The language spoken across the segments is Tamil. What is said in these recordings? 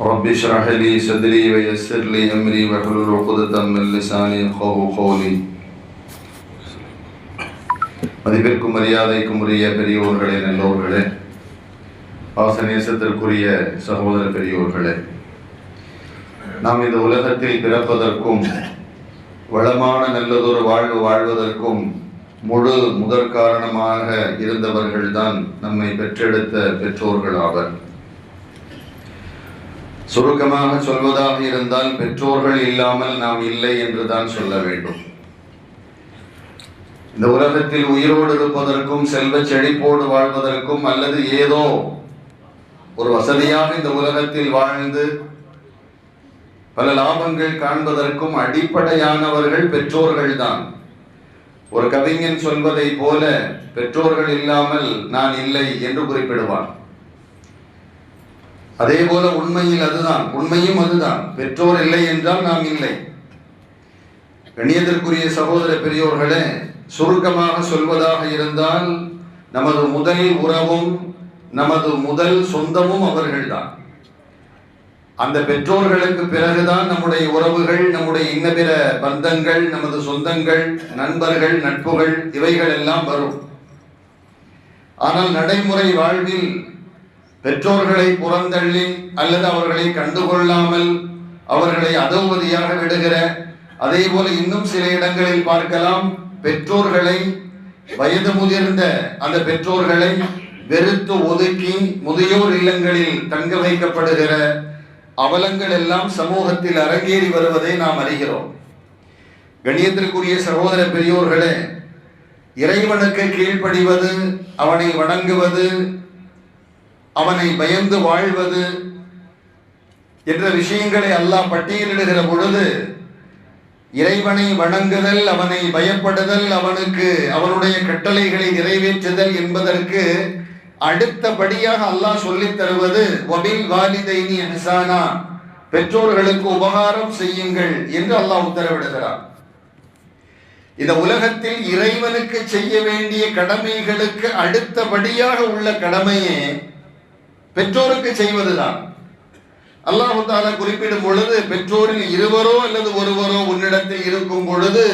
رب اشرح لي صدري ويسر لي امري واحلل عقدة من لساني يفقهوا قولي மதிப்பிற்கும் மரியாதைக்கும் உரிய பெரியோர்களே நல்லோர்களே ஆசநேசத்திற்குரிய சகோதர பெரியோர்களே நாம் இந்த உலகத்தில் பிறப்பதற்கும் வளமான நல்லதொரு வாழ்வு வாழ்வதற்கும் முழு முதற் காரணமாக இருந்தவர்கள்தான் நம்மை பெற்றெடுத்த பெற்றோர்கள் ஆவர் சுருக்கமாக சொல்வதாக இருந்தால் பெற்றோர்கள் இல்லாமல் நாம் இல்லை என்று தான் சொல்ல வேண்டும். இந்த உலகத்தில் உயிரோடு இருப்பதற்கும் செல்வ செழிப்போடு வாழ்வதற்கும் அல்லது ஏதோ ஒரு வசதியாக இந்த உலகத்தில் வாழ்ந்து பல லாபங்கள் காண்பதற்கும் அடிப்படையானவர்கள் பெற்றோர்கள் தான். ஒரு கவிஞன் சொல்வதை போல பெற்றோர்கள் இல்லாமல் நான் இல்லை என்று குறிப்பிடுவான். அதே போல உண்மையில் அதுதான். உண்மையும் அதுதான். பெற்றோர் இல்லை என்றால் நாம் இல்லை. கண்ணியத்திற்குரிய சகோதர பெரியோர்களே சுருக்கமாக சொல்வதாக இருந்தால் நமது முதல் உறவும் நமது முதல் சொந்தமும் அவர்கள்தான். அந்த பெற்றோர்களுக்கு பிறகுதான் நம்முடைய உறவுகள் நம்முடைய இன்ன பிற பந்தங்கள் நமது சொந்தங்கள் நண்பர்கள் நட்புகள் இவைகள் எல்லாம் வரும். ஆனால் நடைமுறை வாழ்வில் பெற்றோர்களை புறந்தள்ளி அல்லது அவர்களை கண்டுகொள்ளாமல் அவர்களை அதோவதியாக விடுகிற அதே போல இன்னும் சில இடங்களில் பார்க்கலாம் பெற்றோர்களை வயது முதிர்ந்த அந்த பெற்றோர்களை வெறுத்து ஒதுக்கி முதியோர் இல்லங்களில் தங்க வைக்கப்படுகிற அவலங்கள் எல்லாம் சமூகத்தில் அரங்கேறி வருவதை நாம் அறிகிறோம். கணியத்திற்குரிய சகோதர பெரியோர்களே இறைவனுக்கு கீழ்ப்படிவது அவனை வணங்குவது அவனை பயந்து வாழ்வது என்ற விஷயங்களை அல்லாஹ் பட்டியலிடுகிற பொழுது இறைவனை வணங்குதல் அவனை பயப்படுதல் அவனுக்கு அவனுடைய கட்டளைகளை நிறைவேற்றுதல் என்பதற்கு அடுத்தபடியாக அல்லாஹ் சொல்லித் தருவது வபில் வாலிதைனி ஹசானா பெற்றோர்களுக்கு உபகாரம் செய்யுங்கள் என்று அல்லாஹ் உத்தரவிடுகிறார் இந்த உலகத்தில் இறைவனுக்கு செய்ய வேண்டிய கடமைகளுக்கு அடுத்தபடியாக உள்ள கடமையே பெற்றோருக்கு செய்வதுதான். அல்லாஹு தாலா குறிப்பிடும் பொழுது பெற்றோரில் இருவரோ அல்லது ஒருவரோ உன்னிடத்தில் இருக்கும் பொழுது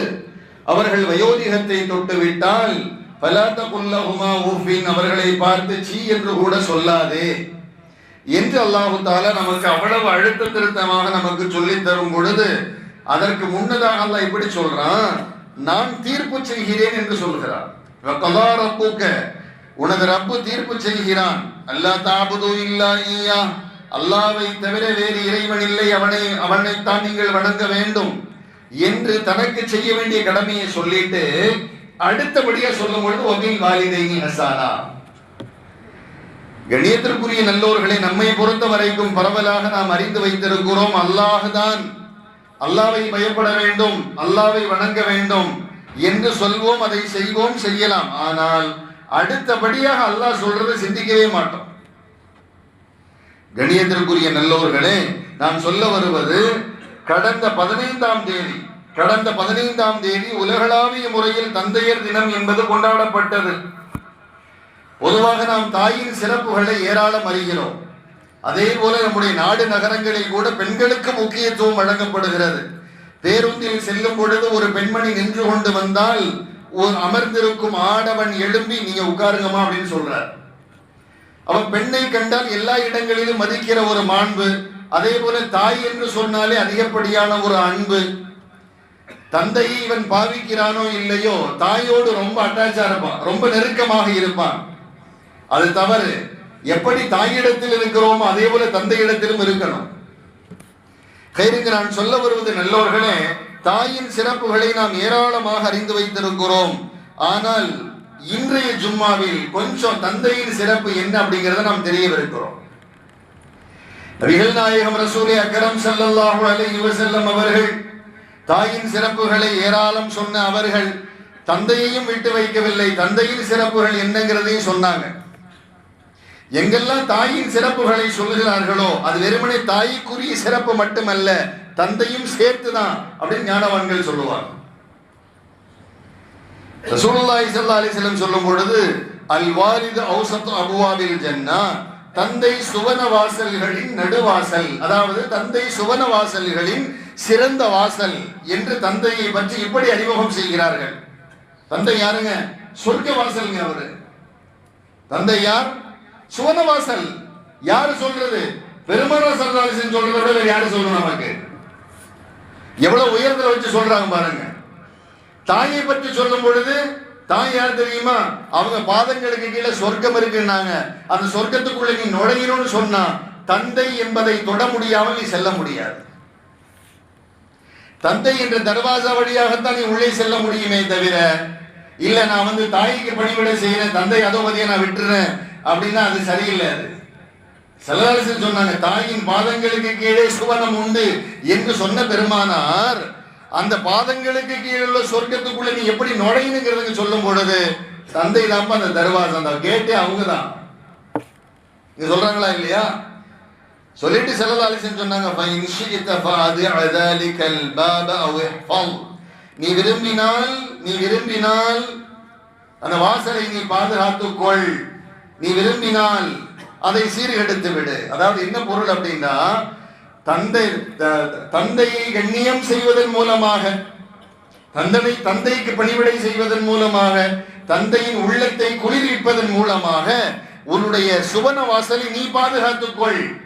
அவர்கள் வயோதிகத்தை தொட்டு விட்டால் பலாத்த குல்லஹுமா ஊஃபின் அவர்களை பார்த்து சீ என்று கூட சொல்லாதே. என்று அல்லாஹு தாலா நமக்கு அவ்வளவு அழுத்த திருத்தமாக நமக்கு சொல்லி தரும் பொழுது அதற்கு முன்னதாக அல்லாஹ் இப்படி சொல்றான் நான் தீர்ப்பு செய்கிறேன் என்று சொல்கிறான். உனது ரப்பு தீர்ப்பு செய்கிறான். அல்லா தாபுது இல்லா ஈயா. அல்லாவை தவிர வேறு இறைவன் இல்லை. அவனை அவனைத்தான் நீங்கள் வணங்க வேண்டும். என்று தனக்கு செய்ய வேண்டிய கடமையை சொல்லிட்டு அடுத்தபடியா சொல்லும் பொழுது ஒபில் வாலிதைனி ஹசானா. கணியத்திற்குரிய நல்லோர்களை நம்மை பொறுத்த வரைக்கும் பரவலாக நாம் அறிந்து வைத்திருக்கிறோம். அல்லாஹுதான் அல்லாவை பயப்பட வேண்டும் அல்லாவை வணங்க வேண்டும் என்று சொல்வோம் அதை செய்வோம் செய்யலாம். ஆனால் அடுத்தபடியாக அல்லாஹ் சொல்றதை சிந்திக்கவே மாட்டோம். கணியத்திற்குரிய நல்லோர்களே நான் சொல்ல வருவது கடந்த பதினைந்தாம் தேதி கடந்த பதினைந்தாம் தேதி உலகளாவிய முறையில் தந்தையர் தினம் என்பது கொண்டாடப்பட்டது. பொதுவாக நாம் தாயின் சிறப்புகளை ஏராளம் அறிகிறோம். அதே போல நம்முடைய நாடு நகரங்களில் கூட பெண்களுக்கு முக்கியத்துவம் வழங்கப்படுகிறது. பேருந்தில் செல்லும் பொழுது ஒரு பெண்மணி நின்று கொண்டு வந்தால் அமர்ந்திருக்கும் ஆடவன் எழும்பி நீங்க உட்காருங்கம்மா அப்படின்னு சொல்றார். அவன் பெண்ணை கண்டால் எல்லா இடங்களிலும் மதிக்கிற ஒரு மாண்பு அதே போல தாய் என்று சொன்னாலே அதிகப்படியான ஒரு அன்பு. தந்தையை இவன் பாவிக்கிறானோ இல்லையோ தாயோடு ரொம்ப அட்டாச்சா இருப்பான் ரொம்ப நெருக்கமாக இருப்பான். அது தவறு. எப்படி தாயிடத்தில் இருக்கிறோமோ அதே போல தந்தையிடத்திலும் இருக்கணும். கைருங்க நான் சொல்ல வருவது நல்லவர்களே தாயின் சிறப்புகளை நாம் ஏராளமாக அறிந்து வைத்திருக்கிறோம். ஆனால் இன்றைய ஜும்மாவில் கொஞ்சம் தந்தையின் சிறப்பு என்ன அப்படிங்கறத நாம் தெரியவிருக்கிறோம். நபிகள் நாயகம் ரசூலே அக்கரம் ஸல்லல்லாஹு அலைஹி வஸல்லம் அவர்கள் தாயின் சிறப்புகளை ஏராளம் சொன்ன அவர்கள் தந்தையையும் விட்டு வைக்கவில்லை. தந்தையின் சிறப்புகள் என்னங்கிறதையும் சொன்னாங்க. எங்கெல்லாம் தாயின் சிறப்புகளை சொல்லுகிறார்களோ அது வெறுமனே தாய்க்குரிய சிறப்பு மட்டுமல்ல தந்தையும் சேர்த்து தான் அப்படின்னு ஞானவான்கள் சொல்லுவார் ரசூலுல்லாஹி ஸல்லல்லாஹு அலைஹி வஸல்லம் சொல்லும் பொழுது அல் வாலிது ஔசத் அபுவாபில் ஜன்னா தந்தை சுவன வாசல்களின் நடுவாசல் அதாவது தந்தை சுவன வாசல்களின் சிறந்த வாசல் என்று தந்தையை பற்றி இப்படி அறிமுகம் செய்கிறார்கள். தந்தை யாருங்க? சொர்க்க வாசல்ங்க அவரு. தந்தை யார்? சுவன வாசல். யாரு சொல்றது? பெருமான சரதாலிசன் சொல்றதை விட வேற யாரு சொல்லணும் நமக்கு? எவ்வளவு உயரத்தில் வச்சு சொல்றாங்க பாருங்க. தாயை பற்றி சொல்லும் பொழுது தாய் யார் தெரியுமா? அவங்க பாதங்களுக்கு கீழே சொர்க்கம் இருக்குன்னாங்க. அந்த சொர்க்கத்துக்குள்ள நீ நுழையணும்னு சொன்னா தந்தை என்பதை தொட முடியாமல் நீ செல்ல முடியாது. தந்தை என்ற தர்வாசா வழியாகத்தான் நீ உள்ளே செல்ல முடியுமே தவிர இல்ல நான் வந்து தாய்க்கு பணிவிட செய்யறேன் தந்தை அதோபதியை நான் விட்டுறேன் அப்படின்னா அது சரியில்லை அது செலவரசன் சொன்னாங்க தாயின் பாதங்களுக்கு கீழே சுவனம் உண்டு என்று சொன்ன பெருமானார் அந்த பாதங்களுக்கு கீழே உள்ள சொர்க்கத்துக்குள்ள நீ எப்படி நுழையுங்கிறதுக்கு சொல்லும் பொழுது தந்தை தான்ப்பா அந்த தர்வாசம் அந்த கேட்டே அவங்க தான் இது சொல்றாங்களா இல்லையா? சொல்லிட்டு செலவாலிசன் சொன்னாங்க நீ விரும்பினால் நீ விரும்பினால் அந்த வாசலை நீ பாதுகாத்துக்கொள் நீ விரும்பினால் அதை சீர்கெடுத்து விடு. அதாவது என்ன பொருள் அப்படின்னா தந்தை த- தந்தையை கண்ணியம் செய்வதன் மூலமாக தந்தனை தந்தைக்கு பணிவிடை செய்வதன் மூலமாக தந்தையின் உள்ளத்தை குளிர்விப்பதன் மூலமாக உன்னுடைய சுவன வாசலை நீ பாதுகாத்துக்கொள்.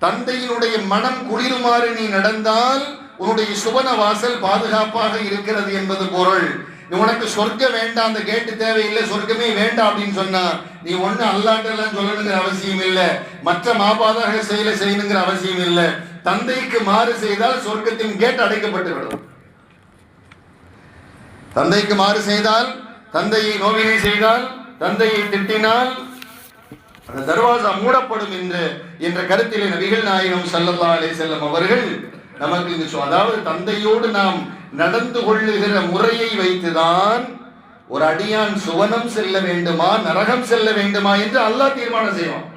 தந்தையினுடைய மனம் குளிருமாறு நீ நடந்தால் உன்னுடைய சுவன வாசல் பாதுகாப்பாக இருக்கிறது என்பது பொருள். உனக்கு சொர்க்கம் வேண்டாம் அந்த கேட்டு தேவையில்லை சொர்க்கமே வேண்டாம் அப்படின்னு சொன்னா நீ ஒண்ணு அல்லாண்டெல்லாம் சொல்லணுங்கிற அவசியம் இல்லை. மற்ற மாபாதக செயலை செய்யணுங்கிற அவசியம் இல்லை. தந்தைக்கு மாறு செய்தால் சொர்க்கத்தின் கேட் அடைக்கப்பட்டு விடும். தந்தைக்கு மாறு செய்தால் தந்தையை நோவினை செய்தால் தந்தையை திட்டினால் அந்த தர்வாசா மூடப்படும் என்று என்ற கருத்திலே நபிகள் நாயகம் ஸல்லல்லாஹு செல்லும் செல்லம் அவர்கள் நமக்கு இது அதாவது தந்தையோடு நாம் நடந்து கொள்ளுகிற முறையை வைத்துதான் ஒரு அடியான் சுவனம் செல்ல வேண்டுமா நரகம் செல்ல வேண்டுமா என்று அல்லாஹ் தீர்மானம் செய்வான்.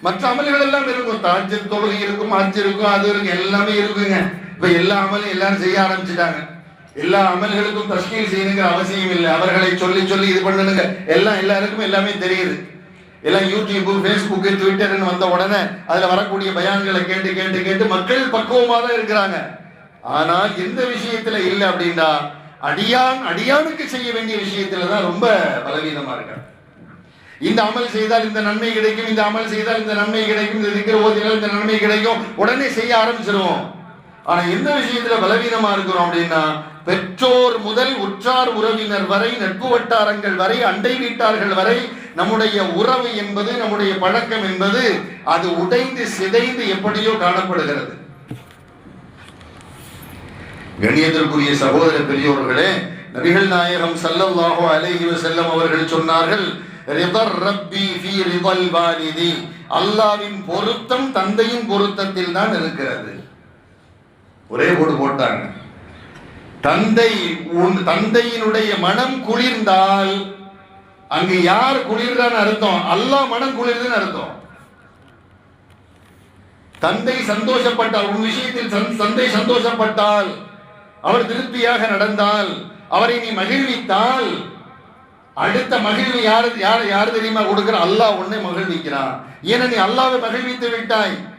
மற்ற அமல்கள் எல்லாம் இருக்கும். தாஜ் தொழுகை இருக்கும் அஜ் இருக்கும் அது இருக்கும் எல்லாமே இருக்குங்க. இப்ப எல்லா அமலும் எல்லாரும் செய்ய ஆரம்பிச்சுட்டாங்க. எல்லா அமல்களுக்கும் தஸ்கீல் செய்யணுங்கிற அவசியம் இல்லை. அவர்களை சொல்லி சொல்லி இது பண்ணணுங்க. எல்லாம் எல்லாருக்கும் எல்லாமே தெரியுது. எல்லாம் யூடியூப் ஃபேஸ்புக்கு ட்விட்டர்னு வந்த உடனே அதுல வரக்கூடிய பயான்களை கேட்டு கேட்டு கேட்டு மக்கள் பக்குவமா தான் இருக்கிறாங்க. ஆனால் எந்த விஷயத்துல இல்லை அப்படின்னா அடியான் அடியானுக்கு செய்ய வேண்டிய விஷயத்துல தான் ரொம்ப பலவீனமா இருக்காங்க. இந்த அமல் செய்தால் இந்த நன்மை கிடைக்கும் இந்த அமல் செய்தால் இந்த நன்மை கிடைக்கும் இந்த திக்கிற ஓதினால் இந்த நன்மை கிடைக்கும் உடனே செய்ய ஆரம்பிச்சிருவோம். ஆனா எந்த விஷயத்துல பலவீனமா இருக்கிறோம் அப்படின்னா பெற்றோர் முதல் உற்றார் உறவினர் வரை நட்பு வட்டாரங்கள் வரை அண்டை வீட்டார்கள் வரை நம்முடைய உறவு என்பது நம்முடைய பழக்கம் என்பது அது உடைந்து சிதைந்து எப்படியோ காணப்படுகிறது. கணியத்திற்குரிய சகோதர பெரியோர்களே நபிகள் நாயகம் ஸல்லல்லாஹு அலைஹி செல்லம் அவர்கள் சொன்னார்கள் ரிதர் ரப்பி ஃபீ ரிதல் வாலிதி. அல்லாஹ்வின் பொருத்தம் தந்தையின் பொருத்தத்தில் தான் இருக்கிறது. ஒரே போடு போட்டாங்க. தந்தை உன் தந்தையினுடைய மனம் குளிர்ந்தால் அங்கு யார் குளிர்றான்னு அர்த்தம்? அல்லாஹ் மனம் குளிர்துன்னு அர்த்தம். தந்தை சந்தோஷப்பட்டால் உன் விஷயத்தில் சந்- தந்தை சந்தோஷப்பட்டால் அவர் திருப்தியாக நடந்தால் அவரை நீ மகிழ்வித்தால் அடுத்த மகிழ்வு யாரு யார் யார் தெரியுமா கொடுக்கிற? அல்லாஹ் உன்னை மகிழ்விக்கிறான். ஏன்னா நீ அல்லாவை மகிழ்வித்து விட்டாய்.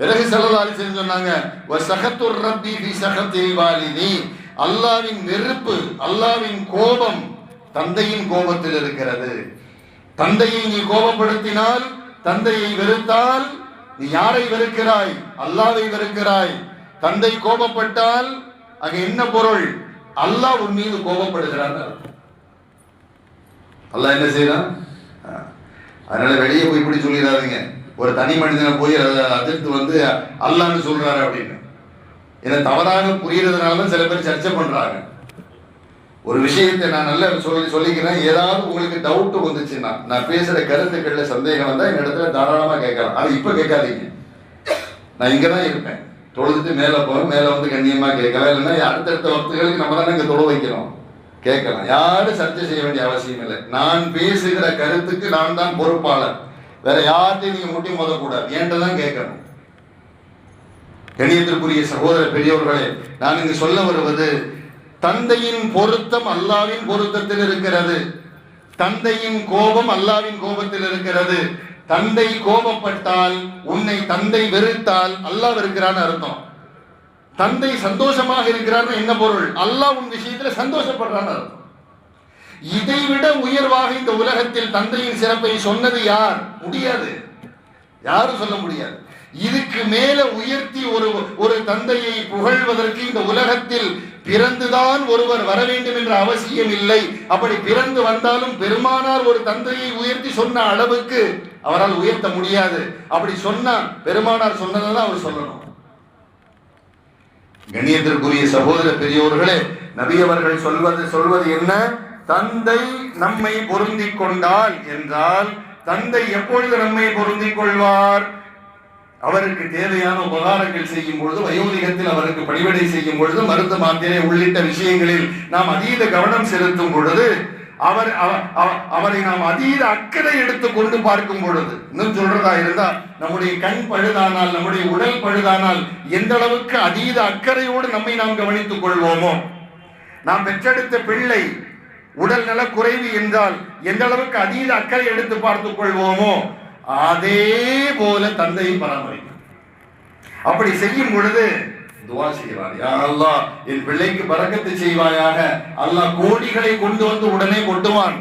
பிறகு செல்லதாரி செஞ்சு சொன்னாங்க சகத்துர் ரப்பி பி சகத்தில் வாலிதி அல்லாவின் வெறுப்பு அல்லாவின் கோபம் தந்தையின் கோபத்தில் இருக்கிறது. தந்தையை நீ கோபப்படுத்தினால் தந்தையை வெறுத்தால் நீ யாரை வெறுக்கிறாய்? அல்லாவை வெறுக்கிறாய். தந்தை கோபப்பட்டால் அங்க என்ன பொருள்? அல்லாஹ் உன் மீது கோபப்படுகிறான். அல்லாஹ் என்ன செய்யலாம் ஆஹ். அதனால வெளியே போய் இப்படி சொல்லிடாதீங்க. ஒரு தனி மனிதனை போய் அதிர்த்து வந்து அல்லான்னு சொல்றாரு அப்படின்னு. ஏன்னா தவறாக புரியறதுனால தான் சில பேர் சர்ச்சை பண்றாங்க. ஒரு விஷயத்தை நான் நல்லா சொல்லி சொல்லிக்கிறேன். ஏதாவது உங்களுக்கு டவுட் வந்துச்சுன்னா நான் பேசுற கருத்துக்கள்ல சந்தேகம் வந்தா என் இடத்துல தாராளமா கேட்கலாம். அது இப்ப கேட்காதீங்க. நான் இங்க தான் இருப்பேன். தொழுதுட்டு மேல போவேன். மேல வந்து கண்ணியமா கேட்கலாம். இல்லைன்னா அடுத்தடுத்த வக்துகளுக்கு நம்ம தானே இங்க தொழ வைக்கிறோம். கேட்கலாம். யாரும் சர்ச்சை செய்ய வேண்டிய அவசியம் இல்லை. நான் பேசுகிற கருத்துக்கு நான் தான் பொறுப்பாளர். வேற யார்ட்டையும் நீங்க முட்டி மோதக்கூடாது. ஏன்ட்டு தான் கேட்கணும். கணியத்திற்குரிய சகோதர பெரியவர்களே நான் இங்கு சொல்ல வருவது தந்தையின் பொருத்தம் அல்லாவின் பொருத்தத்தில் இருக்கிறது. தந்தையின் கோபம் அல்லாவின் கோபத்தில் இருக்கிறது. தந்தை கோபப்பட்டால் உன்னை தந்தை வெறுத்தால் அல்லாஹ் வெறுக்கிறான்னு அர்த்தம். தந்தை சந்தோஷமாக இருக்கிறான்னு என்ன பொருள்? அல்லாஹ் உன் விஷயத்துல சந்தோஷப்படுறான்னு அர்த்தம். இதைவிட உயர்வாக இந்த உலகத்தில் தந்தையின் சிறப்பை சொன்னது யார்? முடியாது. யாரும் சொல்ல முடியாது. இதுக்கு மேல உயர்த்தி ஒரு ஒரு தந்தையை புகழ்வதற்கு இந்த உலகத்தில் பிறந்துதான் ஒருவர் வர வேண்டும் என்ற அவசியம் இல்லை. அப்படி பிறந்து வந்தாலும் பெருமானார் ஒரு தந்தையை உயர்த்தி சொன்ன அளவுக்கு அவரால் உயர்த்த முடியாது. அப்படி சொன்னா பெருமானார் சொன்னதான் அவர் சொல்லணும். கணியத்திற்குரிய சகோதர பெரியோர்களே நபியவர்கள் சொல்வது சொல்வது என்ன? தந்தை நம்மை பொருந்தி கொண்டால் என்றால் தந்தை எப்பொழுது நம்மை பொருந்தி கொள்வார்? அவருக்கு தேவையான உபகாரங்கள் செய்யும் பொழுது வயோதிகத்தில் அவருக்கு பணிவிடை செய்யும் பொழுது மருந்து மாத்திரை உள்ளிட்ட விஷயங்களில் நாம் அதீத கவனம் செலுத்தும் பொழுது அவர் அவ- அவ- அவரை நாம் அதீத அக்கறை எடுத்து கொண்டு பார்க்கும் பொழுது இன்னும் சொல்றதா இருந்தா நம்முடைய கண் பழுதானால் நம்முடைய உடல் பழுதானால் எந்த அளவுக்கு அதீத அக்கறையோடு நம்மை நாம் கவனித்துக் கொள்வோமோ நாம் பெற்றெடுத்த பிள்ளை உடல் நல குறைவு என்றால் எந்த அளவுக்கு அதீத அக்கறை எடுத்து பார்த்துக் கொள்வோமோ அதே போல தந்தையை பராமரிக்கும். அப்படி செய்யும் பொழுது துவா செய்வார். யா அல்லாஹ் என் பிள்ளைக்கு பறக்கத்து செய்வாயாக. அல்லாஹ் கோடிகளை கொண்டு வந்து உடனே கொட்டுவான்.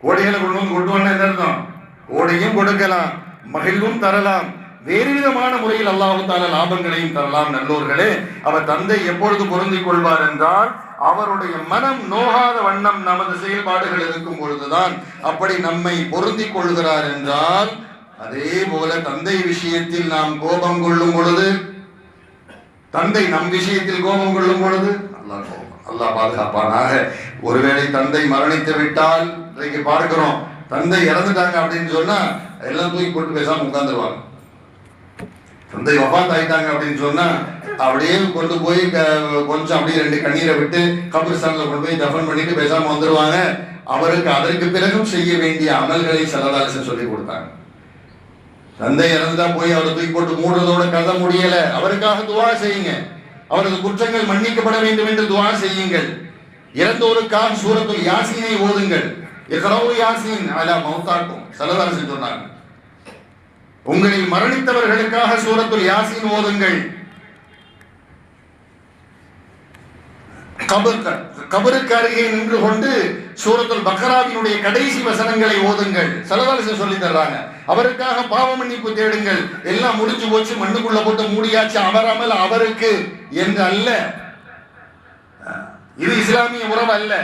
கோடிகளை கொண்டு வந்து கொட்டுவான் என்ன அர்த்தம்? கோடையும் கொடுக்கலாம் மகிழ்வும் தரலாம். வேறு விதமான முறையில் அல்லாஹு தால லாபங்களையும் தரலாம். நல்லோர்களே அவர் தந்தை எப்பொழுது பொருந்திக் கொள்வார் என்றால் அவருடைய மனம் நோகாத வண்ணம் நமது செயல்பாடுகள் இருக்கும் பொழுதுதான் அப்படி நம்மை பொருந்திக் கொள்கிறார் என்றால் அதே போல தந்தை விஷயத்தில் நாம் கோபம் கொள்ளும் பொழுது தந்தை நம் விஷயத்தில் கோபம் கொள்ளும் பொழுது அல்லாஹ் கோபம் அல்லா பாதுகாப்பானாக. ஒருவேளை தந்தை மரணித்து விட்டால் இன்றைக்கு பார்க்கிறோம் தந்தை இறந்துட்டாங்க அப்படின்னு சொன்னா எல்லாம் தூக்கி போட்டு பேசாம உட்கார்ந்துருவாங்க. தந்தை வபாத் ஆயிட்டாங்க அப்படின்னு சொன்னா அப்படியே கொண்டு போய் கொஞ்சம் அப்படியே ரெண்டு கண்ணீரை விட்டு கபிரஸ்தானில் கொண்டு போய் தஃபன் பண்ணிட்டு பேசாம வந்துருவாங்க. அவருக்கு அதற்கு பிறகும் செய்ய வேண்டிய அமல்களை செல்லதாலிசன் சொல்லி கொடுத்தாங்க. தந்தை இறந்தா போய் அவரை தூக்கி போட்டு மூடுறதோட கதை முடியல. அவருக்காக துவா செய்யுங்க. அவரது குற்றங்கள் மன்னிக்கப்பட வேண்டும் என்று துவா செய்யுங்கள். இறந்தோருக்காக சூரத்தில் யாசினை ஓதுங்கள். இக்ரவு யாசின் அலா மௌத்தாக்கும். செல்லதாலிசன் சொன்னாங்க. உங்களில் மரணித்தவர்களுக்காக சூரத்துல் யாசின் ஓதுங்கள். கபருக்கு அருகே நின்று கொண்டு சூரத்துல் பக்ராவினுடைய கடைசி வசனங்களை ஓதுங்கள். செலவரசு சொல்லி தர்றாங்க. அவருக்காக பாவ மன்னிப்பு தேடுங்கள். எல்லாம் முடிஞ்சு போச்சு மண்ணுக்குள்ள போட்டு மூடியாச்சு அவராமல் அவருக்கு என்று அல்ல. இது இஸ்லாமிய உறவு அல்ல.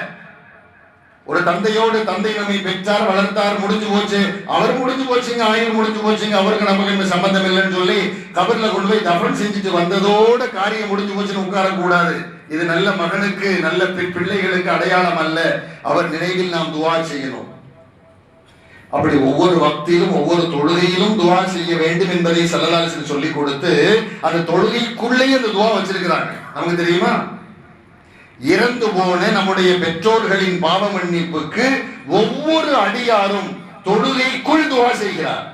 ஒரு தந்தையோடு தந்தை நம்மை பெற்றார் வளர்த்தார் முடிஞ்சு போச்சு. அவர் முடிஞ்சு போச்சுங்க ஆயுள் முடிஞ்சு போச்சுங்க அவருக்கு நமக்கு இந்த சம்பந்தம் இல்லைன்னு சொல்லி கபர்ல கொண்டு போய் தபன் செஞ்சுட்டு வந்ததோட காரியம் முடிஞ்சு போச்சுன்னு உட்காரக்கூடாது. இது நல்ல மகனுக்கு நல்ல பிள்ளைகளுக்கு அடையாளம் அல்ல. அவர் நினைவில் நாம் துவா செய்யணும். அப்படி ஒவ்வொரு வக்தியிலும் ஒவ்வொரு தொழுகையிலும் துவா செய்ய வேண்டும் என்பதை சல்லலாலிசன் சொல்லி கொடுத்து அந்த தொழுகைக்குள்ளேயே அந்த துவா வச்சிருக்கிறாங்க. நமக்கு தெரியுமா? இறந்து போன நம்முடைய பெற்றோர்களின் பாவ மன்னிப்புக்கு ஒவ்வொரு அடியாரும் தொழுகைக்குள் துவா செய்கிறார்.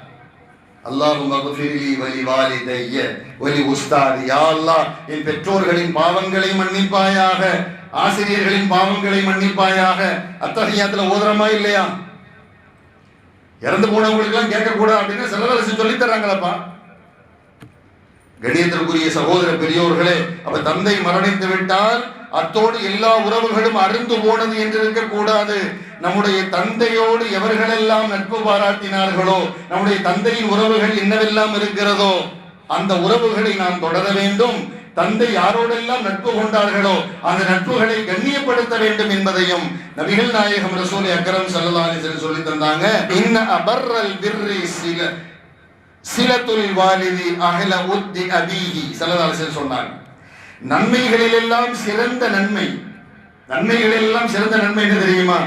அல்லாஹும் மகஃபிரிலி வலி வாலிதைய வலி உஸ்தாதி யா அல்லாஹ் என் பெற்றோர்களின் பாவங்களை மன்னிப்பாயாக ஆசிரியர்களின் பாவங்களை மன்னிப்பாயாக. அத்தகையாத்துல ஓதுறமா இல்லையா? இறந்து போனவங்களுக்கு எல்லாம் கேட்க அப்படின்னு செலவரசு சொல்லி தர்றாங்களப்பா. கணியத்திற்குரிய சகோதர பெரியோர்களே அப்ப தந்தை மரணித்து விட்டால் அத்தோடு எல்லா உறவுகளும் அருந்து போனது என்று இருக்கக்கூடாது. நம்முடைய தந்தையோடு எவர்களெல்லாம் நட்பு பாராட்டினார்களோ நம்முடைய தந்தையின் உறவுகள் என்னவெல்லாம் இருக்கிறதோ அந்த உறவுகளை நாம் தொடர வேண்டும். தந்தை யாரோடெல்லாம் நட்பு கொண்டார்களோ அந்த நட்புகளை கண்ணியப்படுத்த வேண்டும் என்பதையும் நபிகள் நாயகம் ரசூல் அக்கரம் சல்லல்லாஹு சொல்லி தந்தாங்க. இன்ன அபர்ரல் பிர்ரி சில சிலத்துல் வாலிதி அகல உத்தி அபீஹி சல்லல்லாஹு சொன்னாங்க. நன்மைகளிலெல்லாம் சிறந்த நன்மை. நன்மைகளிலெல்லாம் சிறந்த நன்மை என்ன தெரியுமா?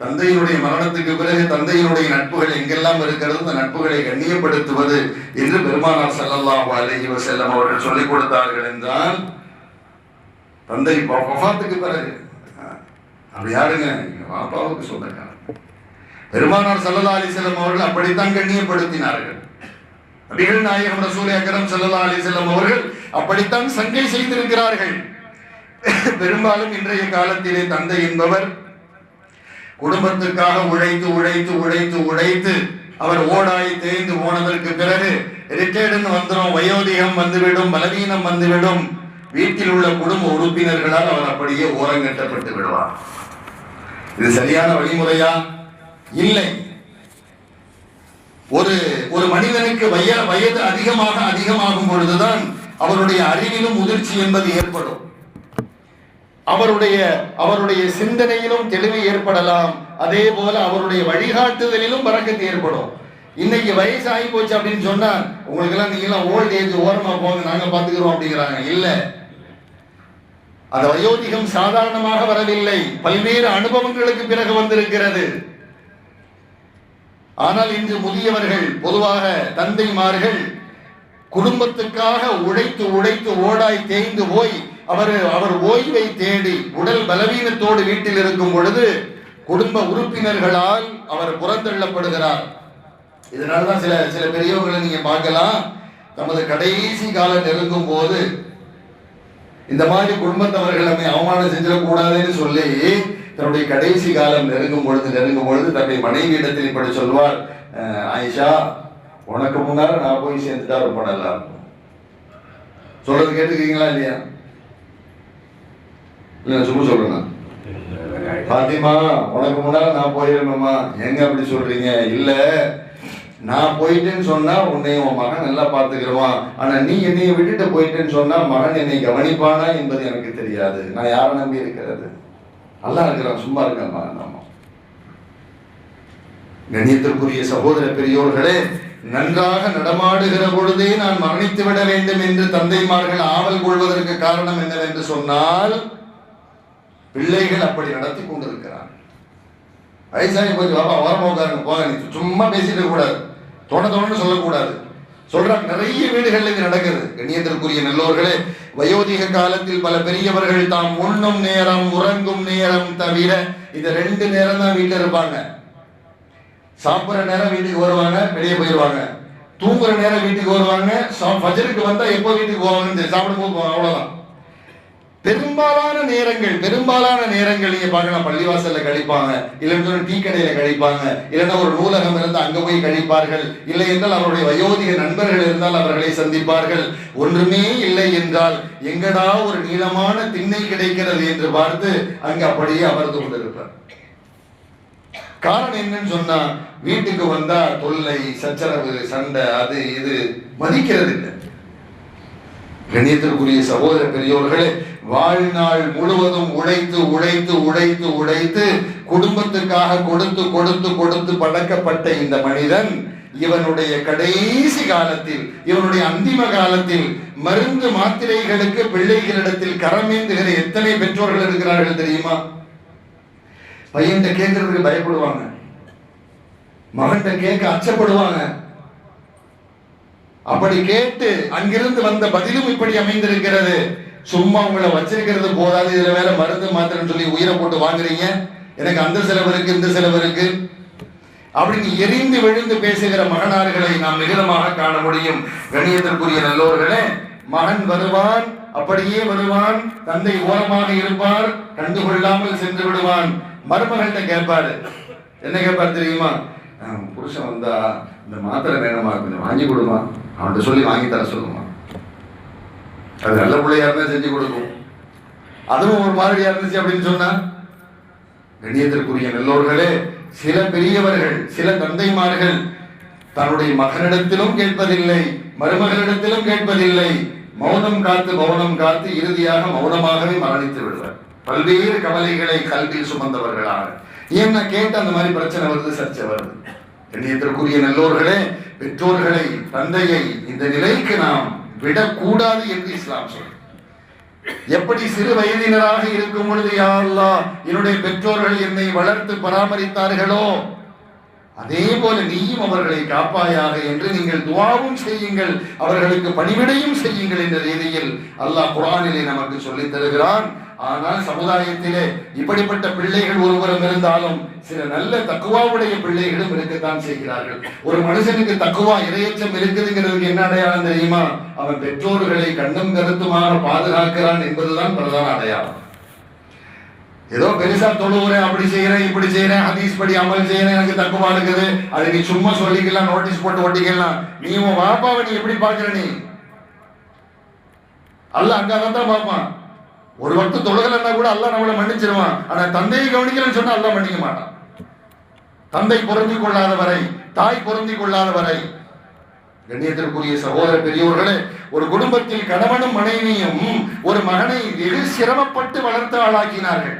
தந்தையினுடைய மரணத்துக்கு பிறகு தந்தையினுடைய நட்புகள் எங்கெல்லாம் இருக்கிறது அந்த நட்புகளை கண்ணியப்படுத்துவது என்று பெருமானார் செல்லல்லாம் அலஹி செல்லம் அவர்கள் சொல்லிக் கொடுத்தார்கள் என்றால் தந்தை வ- வஃபாத்துக்கு பிறகு அப்படி யாருங்க? எங்க பாப்பாவுக்கு சொந்தக்காரன் பெருமானார் ஸல்லல்லாஹு அலிசல்லம் அவர்கள் அப்படித்தான் கண்ணியப்படுத்தினார்கள். நபிகள் நாயகம் ரசூல் அக்கரம் ஸல்லல்லாஹு அலி செல்லம் அவர்கள் அப்படித்தான் சங்கை செய்திருக்கிறார்கள். பெரும்பாலும் இன்றைய காலத்திலே தந்தை என்பவர் குடும்பத்துக்காக உழைத்து உழைத்து உழைத்து உழைத்து அவர் ஓடாய் தேய்ந்து போனதற்கு பிறகு ரிட்டையர்டுன்னு வந்துடும் வயோதிகம் வந்துவிடும் பலவீனம் வந்துவிடும். வீட்டில் உள்ள குடும்ப உறுப்பினர்களால் அவர் அப்படியே ஓரங்கட்டப்பட்டு விடுவார். இது சரியான வழிமுறையா? இல்லை. ஒரு ஒரு மனிதனுக்கு வய வயது அதிகமாக அதிகமாகும் பொழுதுதான் அவருடைய அறிவிலும் முதிர்ச்சி என்பது ஏற்படும். அவருடைய அவருடைய சிந்தனையிலும் தெளிவு ஏற்படலாம். அதே போல அவருடைய வழிகாட்டுதலிலும் பறக்கத்து ஏற்படும். இன்னைக்கு வயசு ஆகி போச்சு அப்படின்னு சொன்னா உங்களுக்கு எல்லாம் நீங்க எல்லாம் ஓல்ட் ஏஜ் ஓரமா போங்க நாங்க பாத்துக்கிறோம் அப்படிங்கிறாங்க. இல்ல. அந்த வயோதிகம் சாதாரணமாக வரவில்லை. பல்வேறு அனுபவங்களுக்கு பிறகு வந்திருக்கிறது. ஆனால் இன்று முதியவர்கள் பொதுவாக தந்தைமார்கள் குடும்பத்துக்காக உழைத்து உழைத்து ஓடாய் தேய்ந்து போய் அவர் அவர் ஓய்வை தேடி உடல் பலவீனத்தோடு வீட்டில் இருக்கும் பொழுது குடும்ப உறுப்பினர்களால் அவர் புறந்தள்ளப்படுகிறார். இதனாலதான் சில சில பெரியவர்களை நீங்க பார்க்கலாம். தமது கடைசி காலம் நெருங்கும் போது இந்த மாதிரி குடும்பத்தவர்கள் நம்மை அவமானம் செஞ்சிடக்கூடாதுன்னு சொல்லி தன்னுடைய கடைசி காலம் நெருங்கும் பொழுது நெருங்கும் பொழுது தன்னுடைய மனைவி இடத்தில் இப்படி சொல்வார் ஆயிஷா உனக்கு முன்னால நான் போய் சேர்ந்துட்டா ரொம்ப நல்லா இருக்கும். சொல்றது கேட்டுக்கீங்களா இல்லையா? இல்ல சும்மா சொல்றேன் பாத்திமா உனக்கு முன்னால நான் போயிடணுமா எங்க அப்படி சொல்றீங்க? இல்ல நான் போயிட்டேன்னு சொன்னா உன்னை உன் மகன் நல்லா பார்த்துக்கிடுவான் ஆனா நீ என்னைய விட்டுட்டு போயிட்டேன்னு சொன்னா மகன் என்னை கவனிப்பானா என்பது எனக்கு தெரியாது. நான் யாரை நம்பி இருக்கிறது? நல்லா இருக்கிறான் சும்மா இருக்கான் நம்ம கண்ணியத்திற்குரிய சகோதர பெரியோர்களே நன்றாக நடமாடுகிற பொழுதே நான் மரணித்து விட வேண்டும் என்று தந்தைமார்கள் ஆவல் கொள்வதற்கு காரணம் என்னவென்று சொன்னால் பிள்ளைகள் அப்படி நடத்தி கொண்டிருக்கிறார் வயசாகி கொஞ்சம் பாப்பா ஓரமா உட்காருங்க போக சும்மா பேசிட்டு கூடாது. தோண தோணுன்னு சொல்லக்கூடாது. சொல்றாங்க நிறைய வீடுகள்ல இது நடக்குது. கண்ணியத்திற்குரிய நல்லோர்களே வயோதிக காலத்தில் பல பெரியவர்கள் தாம் உண்ணும் நேரம் உறங்கும் நேரம் தவிர இந்த ரெண்டு நேரம் தான் வீட்டுல இருப்பாங்க. சாப்பிட்ற நேரம் வீட்டுக்கு வருவாங்க வெளியே போயிடுவாங்க தூங்குற நேரம் வீட்டுக்கு வருவாங்க சா- ஃபஜருக்கு வந்தா எப்போ வீட்டுக்கு போவாங்கன்னு சாப்பிடும் போது அவ்வளவுதான். பெரும்பாலான நேரங்கள் பெரும்பாலான நேரங்கள் நீங்க பார்க்கலாம் பள்ளிவாசல்ல கழிப்பாங்க. இல்லைன்னு டீ கடையில கழிப்பாங்க. இல்லைன்னா ஒரு நூலகம் இருந்து அங்க போய் கழிப்பார்கள். இல்லை என்றால் அவருடைய வயோதிக நண்பர்கள் இருந்தால் அவர்களை சந்திப்பார்கள். ஒன்றுமே இல்லை என்றால் எங்கடா ஒரு நீளமான திண்ணை கிடைக்கிறது என்று பார்த்து அங்கு அப்படியே அமர்ந்து கொண்டிருப்பார். காரணம் என்னன்னு சொன்னா வீட்டுக்கு வந்தா தொல்லை சச்சரவு சண்டை அது இது மதிக்கிறது இல்லை கணியத்திற்குரிய சகோதர பெரியோர்களே வாழ்நாள் முழுவதும் உழைத்து உழைத்து உழைத்து உழைத்து குடும்பத்துக்காக கொடுத்து கொடுத்து கொடுத்து பழக்கப்பட்ட இந்த மனிதன் இவனுடைய கடைசி காலத்தில் இவனுடைய அந்திம காலத்தில் மருந்து மாத்திரைகளுக்கு பிள்ளைகளிடத்தில் கரமேந்துகிற எத்தனை பெற்றோர்கள் இருக்கிறார்கள் தெரியுமா? பையன்கிட்ட கேட்கறதுக்கு பயப்படுவாங்க. மகன்கிட்ட கேட்க அச்சப்படுவாங்க. அப்படி கேட்டு அங்கிருந்து வந்த பதிலும் இப்படி அமைந்திருக்கிறது. சும்மா உங்களை வச்சிருக்கிறது போதாது இதுல வேற மருந்து மாத்திரம் சொல்லி உயிரை போட்டு வாங்குறீங்க எனக்கு அந்த செலவு இருக்கு இந்த செலவு இருக்கு. அப்படின்னு எரிந்து விழுந்து பேசுகிற மகனார்களை நாம் மிகுதமாக காண முடியும். கணியத்திற்குரிய நல்லோர்களே மகன் வருவான் அப்படியே வருவான் தந்தை ஓரமாக இருப்பார் கண்டுகொள்ளாமல் சென்று விடுவான். மருமகன்கிட்ட கேட்பாரு. என்ன கேட்பார் தெரியுமா? புருஷன் வந்தா இந்த மாத்திரை வேணுமா? கொஞ்சம் வாங்கி கொடுமா? அவன்கிட்ட சொல்லி வாங்கி தர சொல்லுமா? அது நல்ல பிள்ளையா இருந்தா செஞ்சு கொடுக்கும். அதுவும் ஒரு மாதிரியா இருந்துச்சு அப்படின்னு சொன்னா கண்ணியத்திற்குரிய நல்லோர்களே சில பெரியவர்கள் சில தந்தைமார்கள் தன்னுடைய மகனிடத்திலும் கேட்பதில்லை மருமகளிடத்திலும் கேட்பதில்லை. மௌனம் காத்து மௌனம் காத்து இறுதியாக மௌனமாகவே மரணித்து விடுவார். பல்வேறு கவலைகளை கல்வியில் சுமந்தவர்களாக. ஏன்னா கேட்டு அந்த மாதிரி பிரச்சனை வருது சர்ச்சை வருது? கண்ணியத்திற்குரிய நல்லோர்களே பெற்றோர்களை தந்தையை இந்த நிலைக்கு நாம் விடக்கூடாது என்று இஸ்லாம் சொல்றது எப்படி சிறு வயதினராக இருக்கும் பொழுது யா என்னுடைய பெற்றோர்கள் என்னை வளர்த்து பராமரித்தார்களோ அதே போல நீயும் அவர்களை காப்பாயாக என்று நீங்கள் துவாவும் செய்யுங்கள் அவர்களுக்கு பணிவிடையும் செய்யுங்கள் என்ற ரீதியில் அல்லாஹ் குரானிலே நமக்கு சொல்லித் தருகிறான். ஆனால் சமுதாயத்திலே இப்படிப்பட்ட பிள்ளைகள் ஒருவரும் இருந்தாலும் சில நல்ல தக்குவாவுடைய பிள்ளைகளும் இருக்கத்தான் செய்கிறார்கள். ஒரு மனுஷனுக்கு தக்குவா இரையச்சம் இருக்குதுங்கிறதுக்கு என்ன அடையாளம் தெரியுமா? அவன் பெற்றோர்களை கண்ணும் கருத்துமாக பாதுகாக்கிறான் என்பதுதான் பிரதான அடையாளம். ஏதோ பெருசா தொழுவுறேன் அப்படி செய்யறேன் இப்படி செய்யறேன் ஹதீஸ் படி அமல் செய்யறேன் எனக்கு தக்குவா இருக்குது. அது நீ சும்மா சொல்லிக்கலாம் நோட்டீஸ் போட்டு ஒட்டிக்கலாம். நீ உன் வாப்பாவை நீ எப்படி பாக்குற நீ? அல்ல அங்கதான் தான் பார்ப்பான். ஒரு வக்து தொழுகலைன்னா கூட அல்ல நம்மளை மன்னிச்சிருவான். ஆனா தந்தையை கவனிக்கலன்னு சொன்னா அல்லாஹ் மன்னிக்க மாட்டான். தந்தை பொருந்திக் கொள்ளாத வரை தாய் பொருந்திக் கொள்ளாத வரை கண்ணியத்திற்குரிய சகோதர பெரியோர்களே ஒரு குடும்பத்தில் கணவனும் மனைவியும் ஒரு மகனை வெகு சிரமப்பட்டு வளர்த்து ஆளாக்கினார்கள்.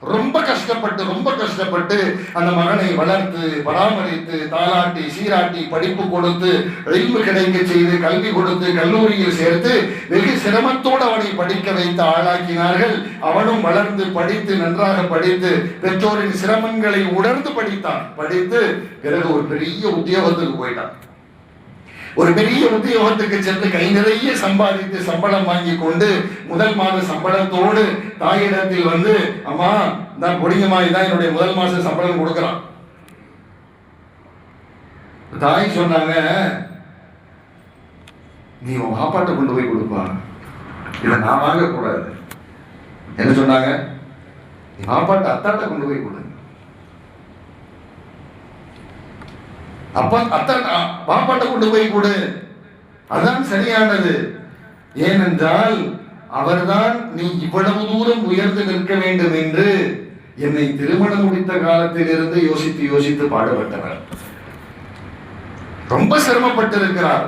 ரொம்ப கஷ்டப்பட்டு ரொம்ப கஷ்டப்பட்டு அந்த மகனை வளர்த்து பராமரித்து தாளாட்டி சீராட்டி படிப்பு கொடுத்து அறிவு கிடைக்க செய்து கல்வி கொடுத்து கல்லூரியில் சேர்த்து வெகு சிரமத்தோடு அவனை படிக்க வைத்து ஆளாக்கினார்கள். அவனும் வளர்ந்து படித்து நன்றாக படித்து பெற்றோரின் சிரமங்களை உணர்ந்து படித்தான். படித்து பிறகு ஒரு பெரிய உத்தியோகத்துக்கு போயிட்டான். ஒரு பெரிய உத்தியோகத்துக்கு சென்று கை நிறைய சம்பாதித்து சம்பளம் வாங்கி கொண்டு முதல் மாத சம்பளத்தோடு தாயிடத்தில் வந்து அம்மா தான் பொடிங்கம்மா இதான் என்னுடைய முதல் மாச சம்பளம் கொடுக்குறான். தாய் சொன்னாங்க நீ உன் பாப்பாட்ட கொண்டு போய் கொடுப்பா. இதை நான் வாங்கக்கூடாது. என்ன சொன்னாங்க நீ பாப்பாட்ட அத்தாட்ட கொண்டு போய் கொடு. அப்பா அத்தான் பாப்பாட்ட கொண்டு போய் கொடு. அதான் சரியானது. ஏனென்றால் அவர்தான் நீ இவ்வளவு தூரம் உயர்ந்து நிற்க வேண்டும் என்று என்னை திருமணம் முடித்த காலத்தில் இருந்து யோசித்து யோசித்து பாடுபட்டவர். ரொம்ப சிரமப்பட்டிருக்கிறார்.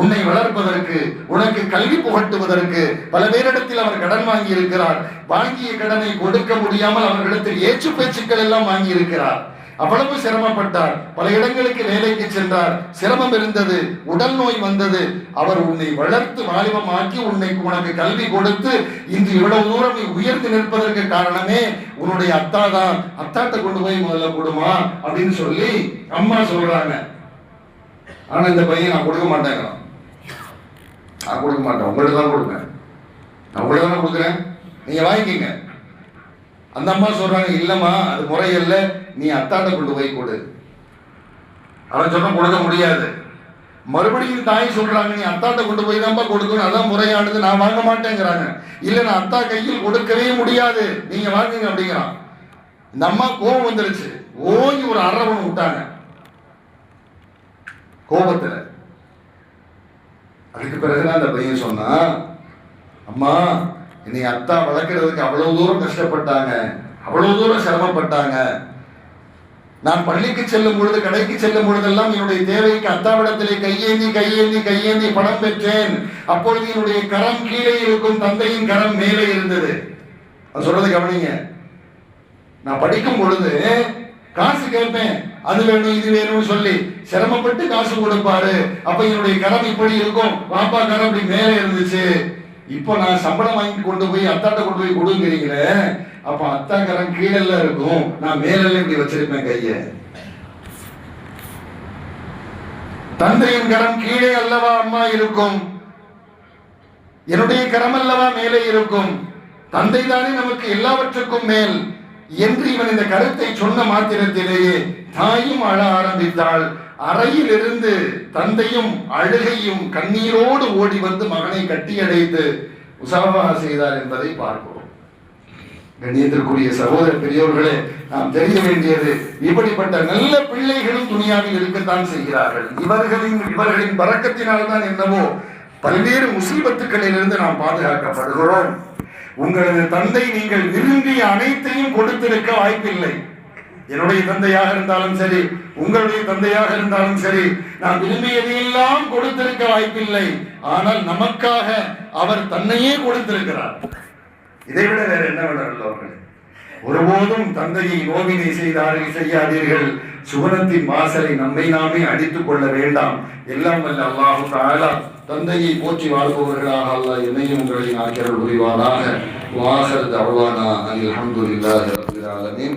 உன்னை வளர்ப்பதற்கு உனக்கு கல்வி புகட்டுவதற்கு பல பேரிடத்தில் அவர் கடன் வாங்கி இருக்கிறார் வாங்கிய கடனை கொடுக்க முடியாமல் அவர்களிடத்தில் ஏச்சு பேச்சுக்கள் எல்லாம் வாங்கி இருக்கிறார் அவ்வளவு சிரமப்பட்டார். பல இடங்களுக்கு வேலைக்கு சென்றார். சிரமம் இருந்தது. உடல் நோய் வந்தது. அவர் உன்னை வளர்த்து வாலிபமாக்கி உன்னை உனக்கு கல்வி கொடுத்து இன்று இவ்வளவு தூரம் நீ நிற்பதற்கு காரணமே உன்னுடைய அத்தா தான் அத்தாட்ட கொண்டு போய் முதல்ல கொடுமா அப்படின்னு சொல்லி அம்மா சொல்றாங்க. ஆனா இந்த பையன் நான் கொடுக்க மாட்டேங்க நான் கொடுக்க மாட்டேன். உங்களுக்கு தான் கொடுப்பேன். நான் உங்களுக்கு தானே கொடுக்குறேன். நீங்க வாங்கிக்கங்க. அந்த அம்மா சொல்றாங்க இல்லம்மா அது முறையல்ல. நீ அத்தாட்ட கொண்டு போய் கொடு. அவன் சொன்ன கொடுக்க முடியாது. மறுபடியும் தாய் சொல்றாங்க நீ அத்தாட்ட கொண்டு போய் தான்ப்பா கொடுக்கணும். அதான் முறையானது. நான் வாங்க மாட்டேங்கிறாங்க. இல்ல நான் அத்தா கையில் கொடுக்கவே முடியாது. நீங்க வாங்குங்க அப்படிங்கிறான். இந்த அம்மா கோபம் வந்துருச்சு. ஓங்கி ஒரு அரவணை விட்டாங்க. கோபத்துல. அதுக்கு பிறகுதான் அந்த பையன் சொன்னா அம்மா இன்னைக்கு அத்தா வளர்க்குறதுக்கு அவ்வளவு தூரம் கஷ்டப்பட்டாங்க. அவ்வளவு தூரம் சிரமப்பட்டாங்க. நான் பள்ளிக்கு செல்லும் பொழுது கடைக்கு செல்லும் பொழுதெல்லாம் என்னுடைய தேவைக்கு அத்தாவிடத்திலே கையேந்தி கையேந்தி கையேந்தி பணம் பெற்றேன். அப்பொழுது என்னுடைய கரம் கீழே இருக்கும் தந்தையின் கரம் மேலே இருந்தது. அது சொல்றது கவனிங்க. நான் படிக்கும் பொழுது காசு கேட்பேன். அது வேணும் இது வேணும்னு சொல்லி. சிரமப்பட்டு காசு கொடுப்பாரு. அப்ப என்னுடைய கரம் இப்படி இருக்கும். பாப்பா கரம் இப்படி மேலே இருந்துச்சு. இப்போ நான் சம்பளம் வாங்கி கொண்டு போய் அத்தாட்ட கொண்டு போய் கொடுங்கிறீங்களே அப்ப அத்தா கரம் இருக்கும். நான் மேலெல்லாம் இப்படி வச்சிருப்பேன் கைய. தந்தையின் கரம் கீழே அல்லவா அம்மா இருக்கும். என்னுடைய கரம் அல்லவா மேலே இருக்கும். தந்தை தானே நமக்கு எல்லாவற்றுக்கும் மேல். என்று இவன் இந்த கருத்தை சொன்ன மாத்திரத்திலேயே தாயும் அழ ஆரம்பித்தாள். அறையில் இருந்து தந்தையும் அழுகையும் கண்ணீரோடு ஓடி வந்து மகனை கட்டியடைத்து உசாபா செய்தார் என்பதை பார்க்கிறோம். கண்ணியத்திற்குரிய சகோதர பெரியோர்களே நாம் தெரிய வேண்டியது இப்படிப்பட்ட நல்ல பிள்ளைகளும் துணியாவில் இருக்கத்தான் செய்கிறார்கள். இவர்களின் இவர்களின் பறக்கத்தினால் தான் என்னவோ பல்வேறு முசீபத்துக்களிலிருந்து நாம் பாதுகாக்கப்படுகிறோம். உங்களது தந்தை நீங்கள் விரும்பிய அனைத்தையும் கொடுத்திருக்க வாய்ப்பில்லை. என்னுடைய தந்தையாக இருந்தாலும் சரி உங்களுடைய தந்தையாக இருந்தாலும் சரி நான் விரும்பியதையெல்லாம் கொடுத்திருக்க வாய்ப்பில்லை. ஆனால் நமக்காக அவர் தன்னையே கொடுத்திருக்கிறார். இதை விட வேற என்ன வேணும் ஒருபோதும் தந்தையை நோவினை செய்தார்கள் செய்யாதீர்கள். சுவனத்தின் வாசலை நம்மை நாமே அடித்துக் கொள்ள வேண்டாம். எல்லாம் வல்ல அல்லாஹு தாலா தந்தையை போற்றி வாழ்பவர்களாக அல்ல என்னையும் உங்களை ஆக்கியர்கள் புரிவானாக. வாசல் தவானா அல்ஹம்துலில்லாஹி ரப்பில் ஆலமீன்.